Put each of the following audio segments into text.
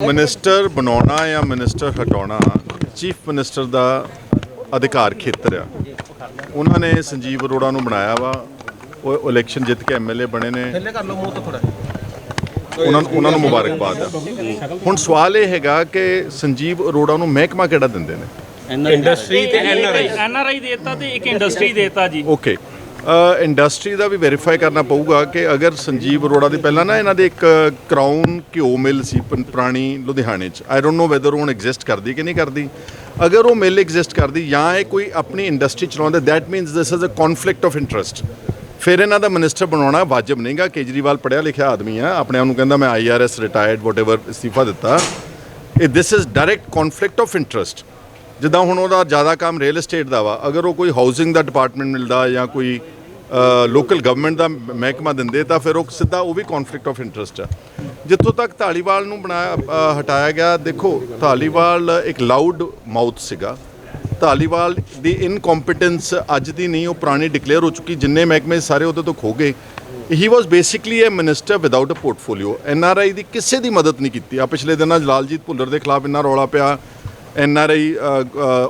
Minister ਬਣਾਉਣਾ ਜਾਂ minister ਹਟਾਉਣਾ ਚੀਫ ਮਿਨਿਸਟਰ ਦਾ ਅਧਿਕਾਰ ਖੇਤਰ ਆ ਉਹਨਾਂ ਨੇ ਸੰਜੀਵ ਅਰੋੜਾ ਨੂੰ ਬਣਾਇਆ ਵਾ। ਉਹ ਇਲੈਕਸ਼ਨ ਜਿੱਤ ਕੇ ਐਮਐਲਏ ਬਣੇ ਨੇ। ਥੱਲੇ ਕਰ ਲਓ ਮੂੰਹ ਤੋਂ ਥੋੜਾ ਉਹਨਾਂ ਨੂੰ ਉਹਨਾਂ ਨੂੰ ਮੁਬਾਰਕਬਾਦ ਆ। ਹੁਣ ਸਵਾਲ ਇਹ ਹੈਗਾ ਕਿ ਸੰਜੀਵ ਅਰੋੜਾ ਨੂੰ ਮਹਿਕਮਾ ਕਿਹੜਾ ਦਿੰਦੇ ਨੇ? ਇੰਡਸਟਰੀ ਤੇ ਐਨਆਰਆਈ ਐਨ ਆਰ ਆਈ ਦੇਤਾ ਤੇ ਇੱਕ ਇੰਡਸਟਰੀ ਦੇਤਾ ਜੀ। ਓਕੇ ਇੰਡਸਟਰੀ ਦਾ ਵੀ ਵੈਰੀਫਾਈ ਕਰਨਾ ਪਊਗਾ ਕਿ ਅਗਰ ਸੰਜੀਵ ਅਰੋੜਾ ਦੀ ਪਹਿਲਾਂ ਨਾ ਇਹਨਾਂ ਦੇ ਇੱਕ ਕਰਾਊਨ ਘਿਓ ਮਿਲ ਸੀ ਪ- ਪੁਰਾਣੀ ਲੁਧਿਆਣੇ 'ਚ। ਆਈ ਡੋਨਟ ਨੋ ਵੈਦਰ ਉਹ ਹੁਣ ਐਗਜ਼ਿਸਟ ਕਰਦੀ ਕਿ ਨਹੀਂ ਕਰਦੀ। ਅਗਰ ਉਹ ਮਿਲ ਐਗਜ਼ਿਸਟ ਕਰਦੀ ਜਾਂ ਇਹ ਕੋਈ ਆਪਣੀ ਇੰਡਸਟਰੀ ਚਲਾਉਂਦੇ that means this is a conflict of interest ਫਿਰ ਇਹਨਾਂ ਦਾ ਮਿਨਿਸਟਰ ਬਣਾਉਣਾ ਵਾਜਬ ਨਹੀਂਗਾ। ਕੇਜਰੀਵਾਲ ਪੜਿਆ ਲਿਖਿਆ ਆਦਮੀ ਆ, ਆਪਣੇ ਆਪ ਨੂੰ ਕਹਿੰਦਾ ਮੈਂ ਆਈਆਰਐਸ ਰਿਟਾਇਰਡ ਵਾਟਐਵਰ ਇਸਤੀਫਾ ਦਿੱਤਾ। ਇਹ this is direct conflict of interest ਜਿੱਦਾਂ ਹੁਣ ਉਹਦਾ ਜ਼ਿਆਦਾ ਕੰਮ ਰੀਅਲ ਏਸਟੇਟ ਦਾ ਵਾ, ਅਗਰ ਉਹ ਕੋਈ ਹਾਊਸਿੰਗ ਦਾ ਡਿਪਾਰਟਮੈਂਟ ਮਿਲਦਾ ਜਾਂ ਕੋਈ ਲੋਕਲ ਗਵਰਨਮੈਂਟ ਦਾ ਮਹਿਕਮਾ ਦਿੰਦੇ, ਤਾਂ ਫਿਰ ਉਹ ਸਿੱਧਾ ਉਹ ਵੀ ਕਨਫਲਿਕਟ ਆਫ ਇੰਟਰਸਟ ਆ। ਜਿੱਥੋਂ ਤੱਕ ਧਾਲੀਵਾਲ ਨੂੰ ਬਣਾਇਆ ਹਟਾਇਆ ਗਿਆ, ਦੇਖੋ, ਧਾਲੀਵਾਲ ਇੱਕ ਲਾਊਡ ਮਾਊਥ ਸੀਗਾ। ਧਾਲੀਵਾਲ ਦੀ ਇਨਕੰਪੀਟੈਂਸ ਅੱਜ ਦੀ ਨਹੀਂ, ਉਹ ਪੁਰਾਣੀ ਡਿਕਲੇਅਰ ਹੋ ਚੁੱਕੀ, ਜਿੰਨੇ ਮਹਿਕਮੇ ਸਾਰੇ ਉਹਦੇ ਤੋਂ ਖੋ ਗਏ। He was basically a minister without a portfolio N R I ਦੀ ਕਿਸੇ ਦੀ ਮਦਦ ਨਹੀਂ ਕੀਤੀ। ਆ ਪਿਛਲੇ ਦਿਨਾਂ 'ਚ ਲਾਲਜੀਤ ਭੁੱਲਰ ਦੇ ਖਿਲਾਫ ਇੰਨਾ ਰੌਲਾ ਪਿਆ ਐੱਨ ਆਰ ਆਈ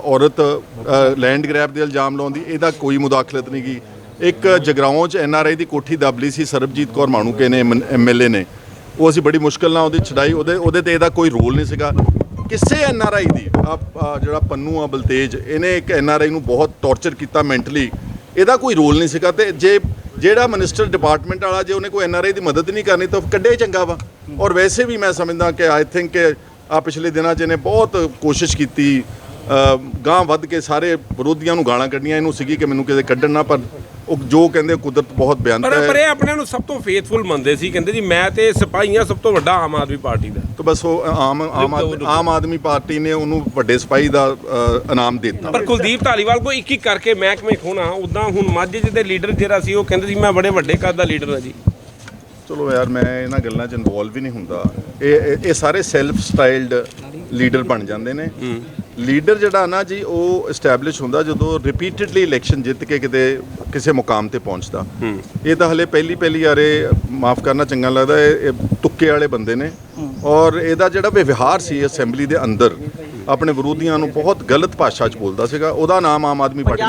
ਔਰਤ ਲੈਂਡ ਗ੍ਰੈਬ ਦੇ ਇਲਜ਼ਾਮ ਲਾਉਂਦੀ ਇਹਦਾ ਕੋਈ ਮੁਦਾਖਲਤ ਨਹੀਂ ਗਈ ਇੱਕ ਜਗਰਾਓਂ 'ਚ ਐੱਨ ਆਰ ਆਈ ਦੀ ਕੋਠੀ ਦਬ ਲਈ ਸੀ ਸਰਬਜੀਤ ਕੌਰ ਮਾਣੂਕੇ ਨੇ ਐਮਐਲਏ ਨੇ। ਉਹ ਅਸੀਂ ਬੜੀ ਮੁਸ਼ਕਲ ਨਾਲ ਉਹਦੀ ਛਡਾਈ, ਉਹਦੇ ਉਹਦੇ ਤੇ ਇਹਦਾ ਕੋਈ ਰੋਲ ਨਹੀਂ ਸੀਗਾ। ਕਿਸੇ ਐੱਨ ਆਰ ਆਈ ਦੀ ਜਿਹੜਾ ਪੰਨੂ ਆ, ਬਲਤੇਜ, ਇਹਨੇ ਇੱਕ ਐੱਨ ਆਰ ਆਈ ਨੂੰ ਬਹੁਤ ਟੌਰਚਰ ਕੀਤਾ ਮੈਂਟਲੀ ਇਹਦਾ ਕੋਈ ਰੋਲ ਨਹੀਂ ਸੀਗਾ ਤੇ ਜੇ, ਜਿਹੜਾ ਮਿਨਿਸਟਰ ਡਿਪਾਰਟਮੈਂਟ ਵਾਲਾ, ਜੇ ਉਹਨੇ ਕੋਈ ਐੱਨ ਆਰ ਆਈ ਦੀ ਮਦਦ ਨਹੀਂ ਕਰਨੀ ਤਾਂ ਕੱਢੇ ਚੰਗਾ ਵਾ। ਔਰ ਵੈਸੇ ਵੀ ਮੈਂ ਸਮਝਦਾ ਕਿ ਆਈ ਥਿੰਕ ਆ ਪਿਛਲੇ ਦਿਨਾਂ 'ਚ ਇਹਨੇ ਬਹੁਤ ਕੋਸ਼ਿਸ਼ ਕੀਤੀ ਗਾਂ ਵੱਧ ਕੇ ਸਾਰੇ ਵਿਰੋਧੀਆਂ ਨੂੰ ਗਾਲਾਂ ਕੱਢੀਆਂ ਇਹਨੂੰ ਸੀਗੀ ਕਿ ਮੈਨੂੰ ਕਿਤੇ ਕੱਢਣ ਨਾ ਪਰ ਉਹ ਜੋ ਕਹਿੰਦੇ ਕੁਦਰਤ ਬਹੁਤ ਬਿਆੰਤ ਪਰ ਪਰ ਹੈ ਇਹ ਆਪਣੇ ਨੂੰ ਸਭ ਤੋਂ ਫੇਥਫੁਲ ਮੰਨਦੇ ਸੀ ਕਹਿੰਦੇ ਜੀ ਮੈਂ ਤੇ ਸਿਪਾਹੀਆਂ ਸਭ ਤੋਂ ਵੱਡਾ ਆਮ ਆਦਮੀ ਪਾਰਟੀ ਦਾ। ਤਾਂ ਬਸ ਉਹ ਆਮ ਆਮ ਆਦਮੀ ਆਮ ਆਦਮੀ ਪਾਰਟੀ ਨੇ ਉਹਨੂੰ ਵੱਡੇ ਸਿਪਾਹੀ ਦਾ ਇਨਾਮ ਦਿੱਤਾ। ਪਰ ਕੁਲਦੀਪ ਧਾਲੀਵਾਲ ਕੋ ਇੱਕ ਇੱਕ ਕਰਕੇ ਮਹਿਕਮੇ ਖੋਣਾ ਉਦਾਂ ਹੁਣ ਮਾਝੇ ਜਿਹਦੇ ਲੀਡਰ ਜਿਹੜਾ ਸੀ ਉਹ ਕਹਿੰਦੇ ਸੀ ਮੈਂ ਬੜੇ ਵੱਡੇ ਕੱਦ ਦਾ ਲੀਡਰ ਹਾਂ ਜੀ। ਚਲੋ ਯਾਰ ਮੈਂ ਇਹਨਾਂ ਗੱਲਾਂ 'ਚ ਇਨਵੋਲਵ ਹੀ ਨਹੀਂ ਹੁੰਦਾ। ਇਹ ਇਹ- ਸਾਰੇ ਸੈਲਫ ਸਟਾਈਲਡ ਲੀਡਰ ਬਣ ਜਾਂਦੇ ਨੇ। ਲੀਡਰ ਜਿਹੜਾ ਨਾ ਜੀ ਉਹ ਐਸਟੈਬਲਿਸ਼ ਹੁੰਦਾ ਜਦੋਂ ਰਿਪੀਟਡਲੀ ਇਲੈਕਸ਼ਨ ਜਿੱਤ ਕੇ ਕਿਤੇ ਕਿਸੇ ਮੁਕਾਮ ਤੇ ਪਹੁੰਚਦਾ। ਇਹ ਤਾਂ ਹਲੇ ਪਹਿਲੀ ਪਹਿਲੀ ਯਾਰੇ ਮਾਫ ਕਰਨਾ ਚੰਗਾ ਲੱਗਦਾ ਇਹ ਤੁੱਕੇ ਵਾਲੇ ਬੰਦੇ ਨੇ। ਔਰ ਇਹਦਾ ਜਿਹੜਾ ਵਿਵਹਾਰ ਸੀ ਅਸੈਂਬਲੀ ਦੇ ਅੰਦਰ ਆਪਣੇ ਵਿਰੋਧੀਆਂ ਨੂੰ ਬਹੁਤ ਗਲਤ ਭਾਸ਼ਾ 'ਚ ਬੋਲਦਾ ਸੀਗਾ। ਉਹਦਾ ਨਾਮ ਆਮ ਆਦਮੀ ਪਾਰਟੀ